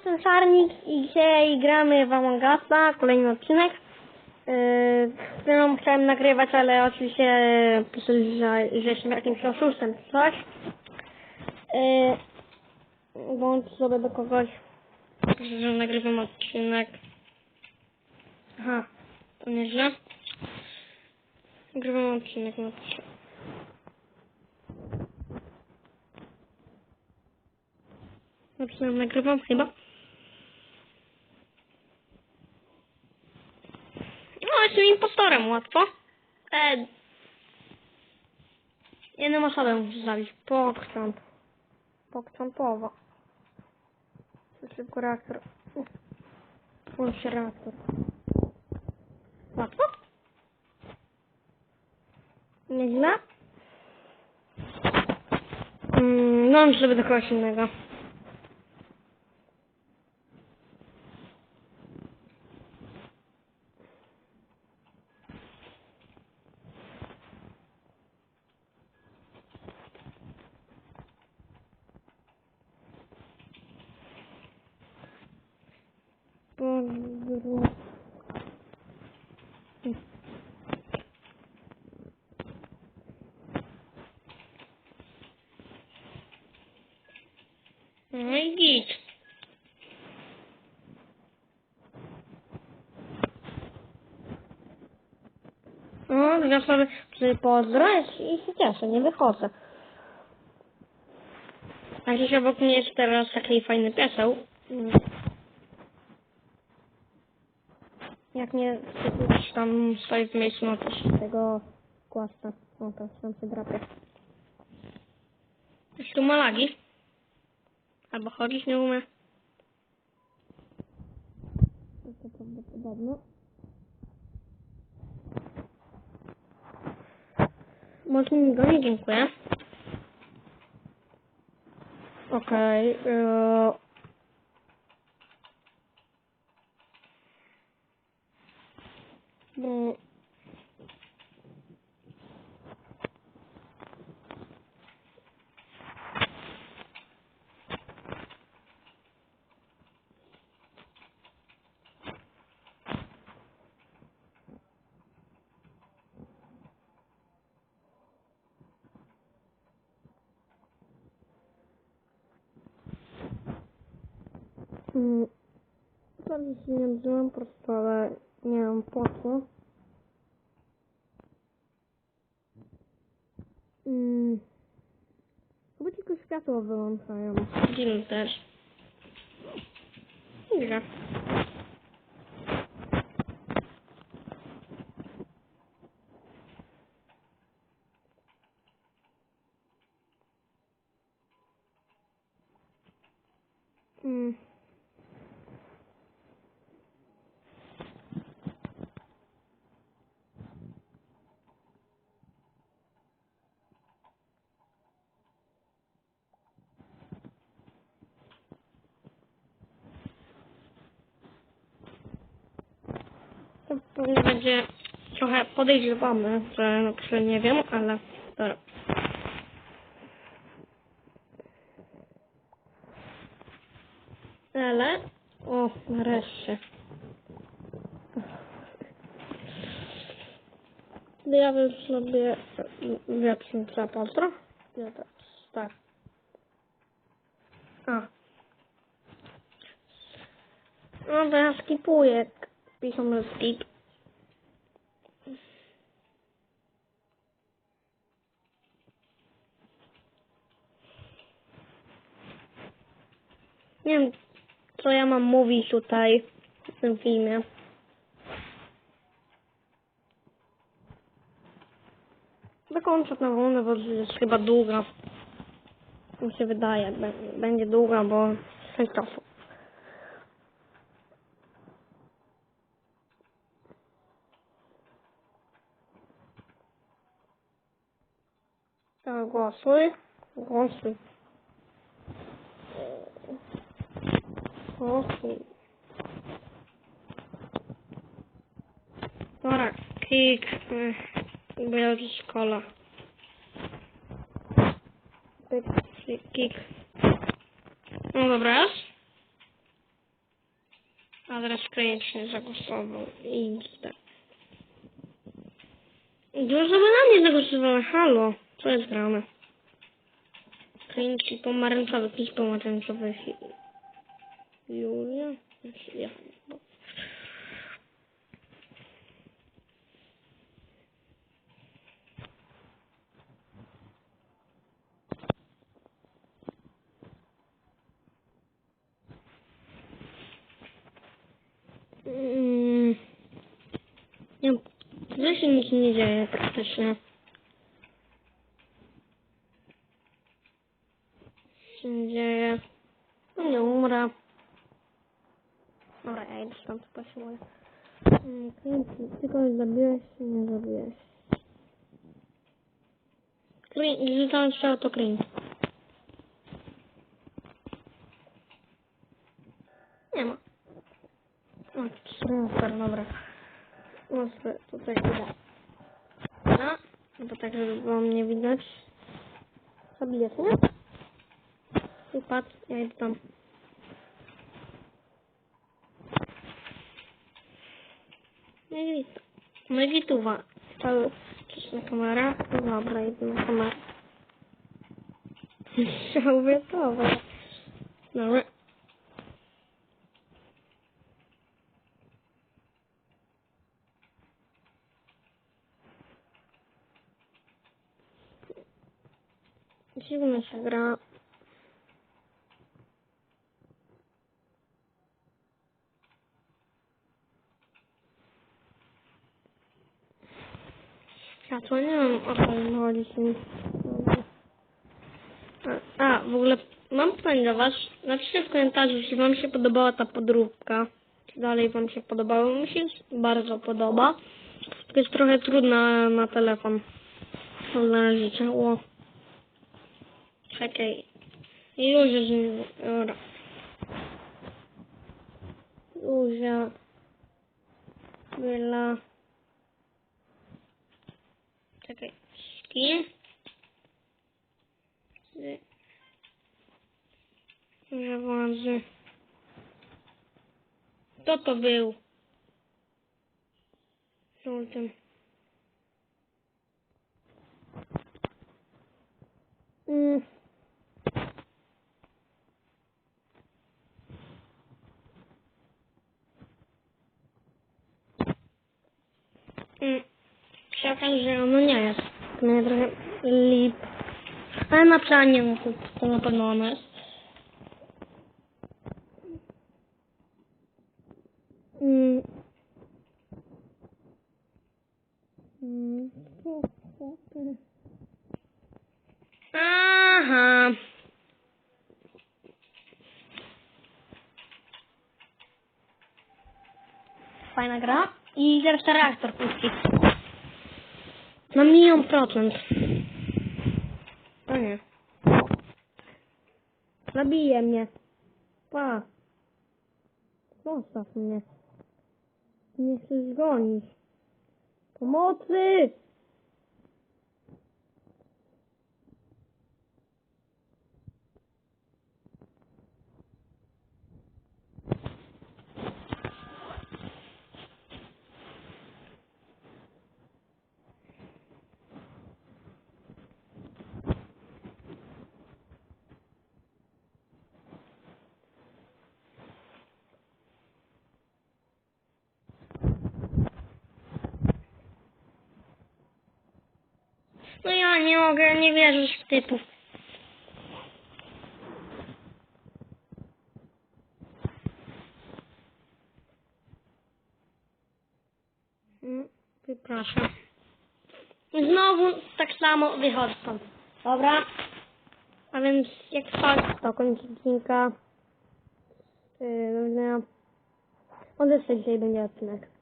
Jestem Czarnik i dzisiaj gramy w Among Usa, kolejny odcinek. Yy, z którym chciałem nagrywać, ale oczywiście yy, pisali, że, że jestem jakimś oszustem czy coś. Yy, bądź sobie do kogoś, że nagrywam odcinek. Aha, to nieźle. Nagrywam odcinek na trzy. Dobrze, nagrywam chyba. Jestem impostorem, łatwo. E, jedną osobę muszę zabić. Pokcząt. Pokczątowo. Szybko reaktor. Włącz reaktor. Łatwo? Nieźle. Mm, no, żeby do kogoś innego. Podróż. No i git. No, ja sobie sobie pozdro i się cieszę, nie wychodzę. A gdzieś obok mnie jest teraz taki fajny pieseł. Mm. Jak mnie gdzieś tam stoi w miejscu, no to się tego kłasta. No to tam się drapie. Już tu ma lagi. Albo chodzić nie umie. To prawdopodobne. Może mi go nie dziękuję. Okej. Okay, no. Mm, Bardzo się nie wziąłem po prostu, ale nie wiem po co. Mm. Chyba tylko światło wyłączają. Też. Gra. Mm. To pewnie będzie trochę podejrzewamy, że na przykład nie wiem, ale dobra. Ale, o, nareszcie. Ja bym sobie wiatrzyca pozdro. Ja tak, tak. A. No to ja skipuję. Piszą, skip. Nie wiem, co ja mam mówić tutaj w tym filmie. Zakończę tę rundę, bo jest chyba długa. Mi się wydaje, będzie długa, bo 6 osób. Tak, Głosuj. Głosuj. Głosuj. Dobra. Bo ja już szkoła. Pyk, kik. No dobra. A teraz kręć nie zagłosował. I tak. Dużo na mnie. Halo. Co jest grane? Cringe i pomarańczowy. Jakiś pomarańczowy. Julia? Znaczy, Ja. Mm. Nie, tu się nic nie dzieje praktycznie. Co się dzieje? No nie umrę. Dobra, ja idę stąd posiłuję. Mm, Clint, Ty kogoś zabiłeś czy nie zabiłeś? Strzał to Clint. Nie ma. O, super, dobra. Może tutaj idę. No, bo tak, żeby było mnie widać. Zabijesz, nie? I patrz, ja idę tam. No i widzę. No i wituwa. Cały na kamerę. No dobra, idę na kamerę. Chciałby, dobra. Dobra. Dziwnie się gra. Światło, nie wiem o co mi chodzi. A, w ogóle mam pytanie do was. Napiszcie w komentarzu, czy wam się podobała ta podróbka. Czy dalej wam się podobało. Mi się bardzo podoba. Tylko jest trochę trudna na telefon. Znaleźć. O. Czekaj. Już jest mi... Dobra. Józia. Byla. Czekaj. Z. Żewazy. Kto to był? Żółtym. Mm. Się okaże, że ono nie jest. Mnie trochę lip. Ale na planie no to, to na pewno ono jest. Mm. Mm. Aha. Fajna gra. I zaraz reaktor puści. Na milion procent. O nie. Zabije mnie. Pa. Zostaw mnie. Nie chcę zgonić. Pomocy! No ja nie mogę, nie wierzę w typów. Mm, Wypraszam. Znowu tak samo wychodzę. Dobra. A więc jak tak, to kończy odcinka. Yy, widzenia. Od dzisiaj będzie odcinek.